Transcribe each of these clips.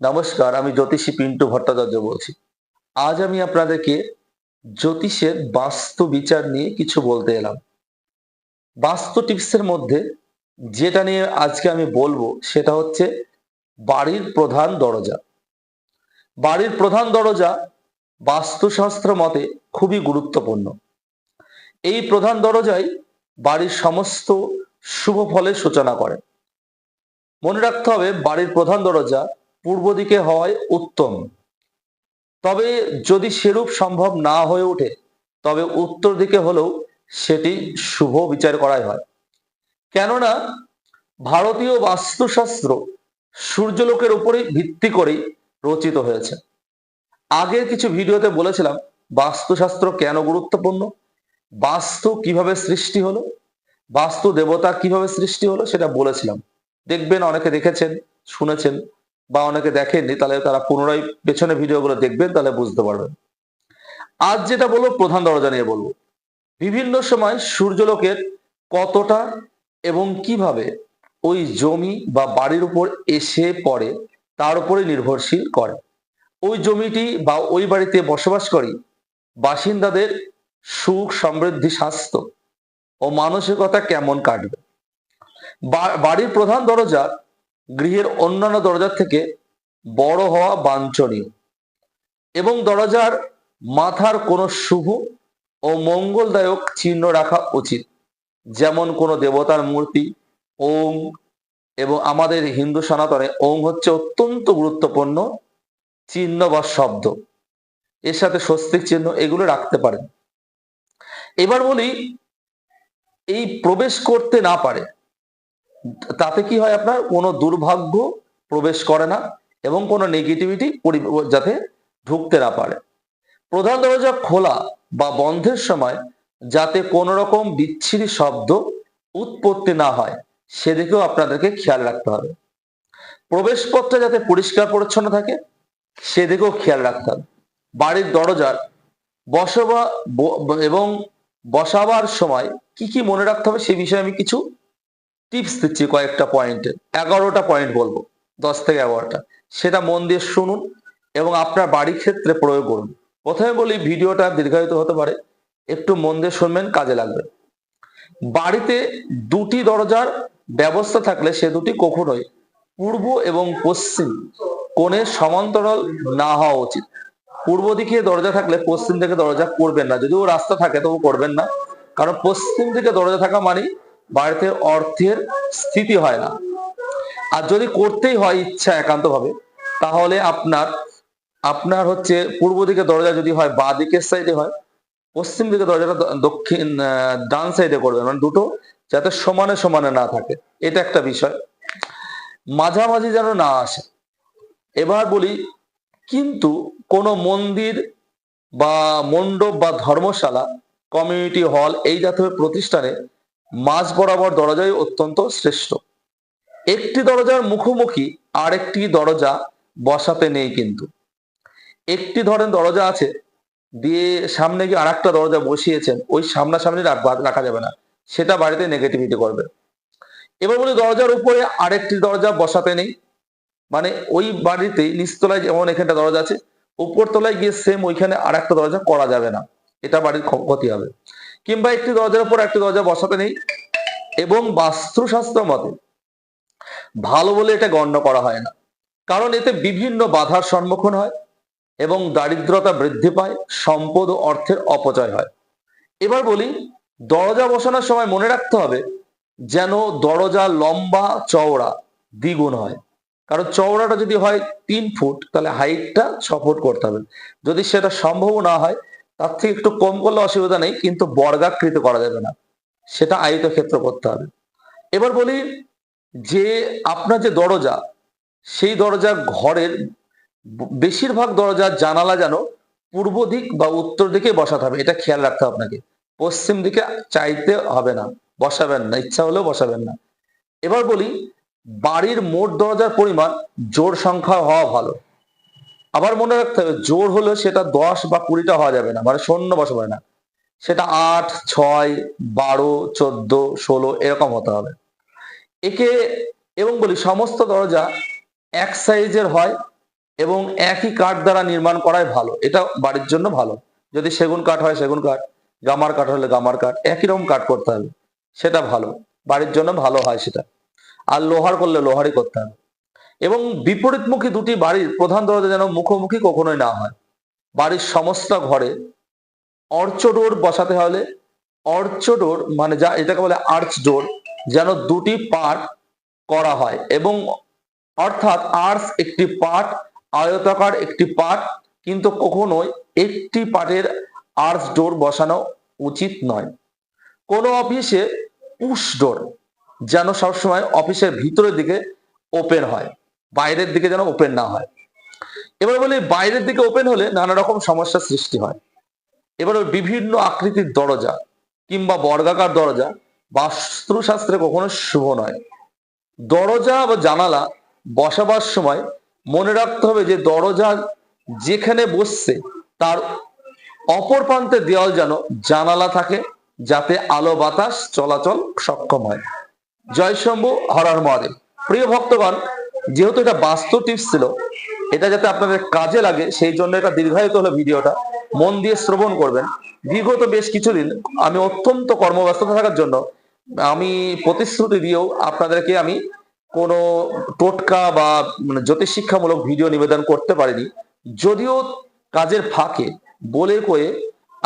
নমস্কার, আমি জ্যোতিষী পিন্টু ভট্টাচার্য বলছি। আজ আমি আপনাদেরকে জ্যোতিষের বাস্তু বিচার নিয়ে কিছু বলতে এলাম। বাস্তু টিপসের মধ্যে যেটা নিয়ে আজকে আমি বলব, সেটা হচ্ছে বাড়ির প্রধান দরজা। বাড়ির প্রধান দরজা বাস্তুশাস্ত্র মতে খুবই গুরুত্বপূর্ণ। এই প্রধান দরজাই বাড়ির সমস্ত শুভ ফলের সূচনা করে। মনে রাখতে হবে, বাড়ির প্রধান দরজা পূর্ব দিকে হওয়ায় উত্তম। তবে যদি সেরূপ সম্ভব না হয়ে ওঠে, তবে উত্তর দিকে হলেও সেটি শুভ বিচার করাই হয়। কেননা ভারতীয় বাস্তুশাস্ত্র সূর্যলোকের উপরে ভিত্তি করেই রচিত হয়েছে। আগের কিছু ভিডিওতে বলেছিলাম বাস্তুশাস্ত্র কেন গুরুত্বপূর্ণ, বাস্তু কীভাবে সৃষ্টি হলো, বাস্তু দেবতা কীভাবে সৃষ্টি হলো সেটা বলেছিলাম। দেখবেন অনেকে দেখেছেন, শুনেছেন বা অনেকে দেখেননি, তাহলে তারা পুনরায় পেছনে ভিডিওগুলো দেখবেন, তাহলে বুঝতে পারবেন। আজ যেটা বলব, প্রধান দরজা নিয়ে বলব। বিভিন্ন সময় সূর্যলোকের কতটা এবং কীভাবে ওই জমি বা বাড়ির উপর এসে পড়ে, তার উপরে নির্ভরশীল করে। ওই জমিটি বা ওই বাড়িতে বসবাস করি, বাসিন্দাদের সুখ, সমৃদ্ধি, স্বাস্থ্য ও মানসিকতা কেমন কাটবে? বাড়ির প্রধান দরজা গৃহের অন্যান্য দরজার থেকে বড় হওয়া বাঞ্ছনীয় এবং দরজার মাথার কোনো শুভ ও মঙ্গলদায়ক চিহ্ন রাখা উচিত। যেমন কোনো দেবতার মূর্তি ওং এবং আমাদের হিন্দু সনাতনে ওং হচ্ছে অত্যন্ত গুরুত্বপূর্ণ চিহ্ন বা শব্দ। এর সাথে স্বস্তিক চিহ্ন এগুলো রাখতে পারেন। এবার বলি, এই প্রবেশ করতে না পারে তাতে কি হয় আপনার? কোনো দুর্ভাগ্য প্রবেশ করে না এবং কোনো নেগেটিভিটি যাতে ঢুকতে না পারে। প্রধান দরজা খোলা বা বন্ধের সময় যাতে কোনো রকম বিচ্ছিরি শব্দ উৎপত্তি না হয়, সেদিকেও আপনাদেরকে খেয়াল রাখতে হবে। প্রবেশপথটা যাতে পরিষ্কার পরিচ্ছন্ন থাকে, সেদিকেও খেয়াল রাখতে হবে। বাড়ির দরজার বসবা এবং বসাবার সময় কি কি মনে রাখতে হবে, সে বিষয়ে আমি কিছু টিপস দিচ্ছি কয়েকটা পয়েন্টে এগারোটা পয়েন্ট বলব, দশ থেকে এগারোটা। সেটা মন দিয়ে শুনুন এবং আপনার বাড়ির ক্ষেত্রে প্রয়োগ করুন। প্রথমে বলি, ভিডিওটা দীর্ঘায়িত হতে পারে, একটু মন দিয়ে শুনবেন, কাজে লাগবে। বাড়িতে দুটি দরজার ব্যবস্থা থাকলে সে দুটি কখনোই পূর্ব এবং পশ্চিম কোণে সমান্তরাল না হওয়া উচিত। পূর্ব দিকে দরজা থাকলে পশ্চিম দিকে দরজা করবেন না। যদিও রাস্তা থাকে, তবু করবেন না। কারণ পশ্চিম দিকে দরজা থাকা মানে বাড়িতে অর্থের স্থিতি হয় না। আর যদি করতেই হয় ইচ্ছা একান্ত ভাবে তাহলে আপনার আপনার হচ্ছে পূর্ব দিকে দরজা যদি হয়, বা দিকের সাইডে হয়, পশ্চিম দিকে দরজাটা দক্ষিণ ডান সাইডে করবেন। মানে দুটো যাতে সমানে সমানে না থাকে। এটা একটা বিষয়। মাঝামাঝি যেন না আসে। এবার বলি, কিন্তু কোনো মন্দির বা মণ্ডপ বা ধর্মশালা, কমিউনিটি হল, এই জাতীয় প্রতিষ্ঠানে মাঝ বরাবর দরজাই অত্যন্ত শ্রেষ্ঠ। একটি দরজার মুখোমুখি আরেকটি দরজা বসাতে নেই কিন্তু। একটি ধরেন দরজা আছে, দিয়ে সামনে গিয়ে আর একটা দরজা বসিয়েছেন, ওই সামনাসামনি রাখা যাবে না। সেটা বাড়িতে নেগেটিভিটি করবে। এবার বলি দরজার উপরে আরেকটি দরজা বসাতে নেই। মানে ওই বাড়িতে নিচতলায় যেমন এখানটা দরজা আছে, উপরতলায় গিয়ে সেম ওইখানে আর একটা দরজা করা যাবে না। এটা বাড়ির ক্ষতি হবে। কিংবা একটি দরজার উপর একটি দরজা বসাতে নেই এবং বাস্তুশাস্ত্র মতে ভালো বলে এটা গণ্য করা হয় না। কারণ এতে বিভিন্ন বাধার সম্মুখীন হয় এবং দারিদ্রতা বৃদ্ধি পায়, সম্পদ ও অর্থের অপচয় হয়। এবার বলি, দরজা বসানোর সময় মনে রাখতে হবে যেন দরজা লম্বা, চওড়া, দ্বিগুণ হয়। কারণ চওড়াটা যদি হয় তিন ফুট, তাহলে হাইটটা ছ ফুট করতে হবে। যদি সেটা সম্ভব না হয় তার থেকে একটু কম করলে অসুবিধা নেই, কিন্তু বর্গাকৃত করা যাবে না। সেটা আয়ত ক্ষেত্র করতে হবে। এবার বলি যে আপনার যে দরজা, সেই দরজা ঘরের বেশিরভাগ দরজার জানালা যেন পূর্ব দিক বা উত্তর দিকে বসাতে হবে। এটা খেয়াল রাখতে হবে আপনাকে। পশ্চিম দিকে চাইতে হবে না, বসাবেন না, ইচ্ছা হলেও বসাবেন না। এবার বলি, বাড়ির মোট দরজার পরিমাণ জোর সংখ্যা হওয়া ভালো। আবার মনে রাখতে হবে, জোর হলে সেটা দশ বা কুড়িটা হওয়া যাবে না মানে শূন্য বসাবে না। সেটা আট, ছয়, বারো, চোদ্দ, ষোলো এরকম হতে হবে। একে এবং বলি, সমস্ত দরজা এক সাইজের হয় এবং একই কাঠ দ্বারা নির্মাণ করাই ভালো। এটা বাড়ির জন্য ভালো। যদি সেগুন কাঠ হয়, সেগুন কাঠ। গামার কাঠ হলে গামার কাঠ। একই রকম কাঠ করতে হবে। সেটা ভালো। বাড়ির জন্য ভালো হয় সেটা। আর লোহার করলে লোহারই করতে হবে। এবং বিপরীতমুখী দুটি বাড়ির প্রধান দরজা যেন মুখোমুখি কখনোই না হয়। বাড়ির সমস্ত ঘরে অর্চডোর বসাতে হলে অর্চডোর মানে যা এটাকে বলে আর্চ ডোর যেন দুটি পার্ট করা হয় এবং অর্থাৎ আর্চ একটি পার্ট, আয়তাকার একটি পার্ট, কিন্তু কখনোই একটি পার্টের আর্চ ডোর বসানো উচিত নয়। কোনো অফিসে পুশ ডোর যেন সবসময় অফিসের ভিতরের দিকে ওপেন হয়। বাইরের দিকে যেন ওপেন না হয়। এবার বলি বাইরের দিকে ওপেন হলে নানা রকম সমস্যার সৃষ্টি হয়। এবার ওই বিভিন্ন আকৃতির দরজা কিংবা বর্গাকার দরজা বাস্তুশাস্ত্রে কখনো শুভ নয়। দরজা বা জানালা বসাবার সময় মনে রাখতে হবে যে দরজা যেখানে বসছে তার অপর প্রান্তে দেওয়াল যেন জানালা থাকে যাতে আলো বাতাস চলাচল সক্ষম হয়। জয় শম্ভু হরার মহাদেব। প্রিয় ভক্তগণ যেহেতু এটা বাস্তব টিপস ছিল, এটা যাতে আপনাদের কাজে লাগে, সেই জন্য এটা দীর্ঘায়িত হলো ভিডিওটা। মন দিয়ে শ্রবণ করবেন। বিগত বেশ কিছুদিন আমি অত্যন্ত কর্মব্যস্ততা থাকার জন্য আমি প্রতিশ্রুতি দিয়েও আপনাদেরকে আমি কোনো টোটকা বা মানে জ্যোতিষ শিক্ষামূলক ভিডিও নিবেদন করতে পারিনি। যদিও কাজের ফাঁকে, বলে কয়ে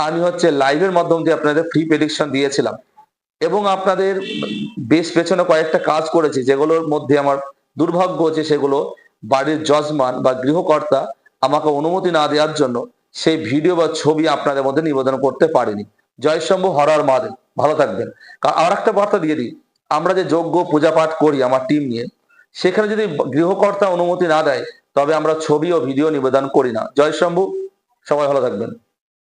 আমি হচ্ছে লাইভের মাধ্যম দিয়ে আপনাদের ফ্রি প্রেডিকশন দিয়েছিলাম। এবং আপনাদের বেশ পেছনে কয়েকটা কাজ করেছি, যেগুলোর মধ্যে আমার দুর্ভাগ্য যে সেগুলো বাড়ির যজমান বা গৃহকর্তা আমাকে অনুমতি না দেওয়ার জন্য সেই ভিডিও বা ছবি আপনাদের মধ্যে নিবেদন করতে পারিনি। জয় শম্ভু হরার মাদেব ভালো থাকবেন। আর একটা বার্তা দিয়ে দিই। আমরা যে যজ্ঞ পূজা পাঠ করি আমার টিম নিয়ে, সেখানে যদি গৃহকর্তা অনুমতি না দেয়, তবে আমরা ছবি ও ভিডিও নিবেদন করি না। জয় শম্ভু সবাই ভালো থাকবেন।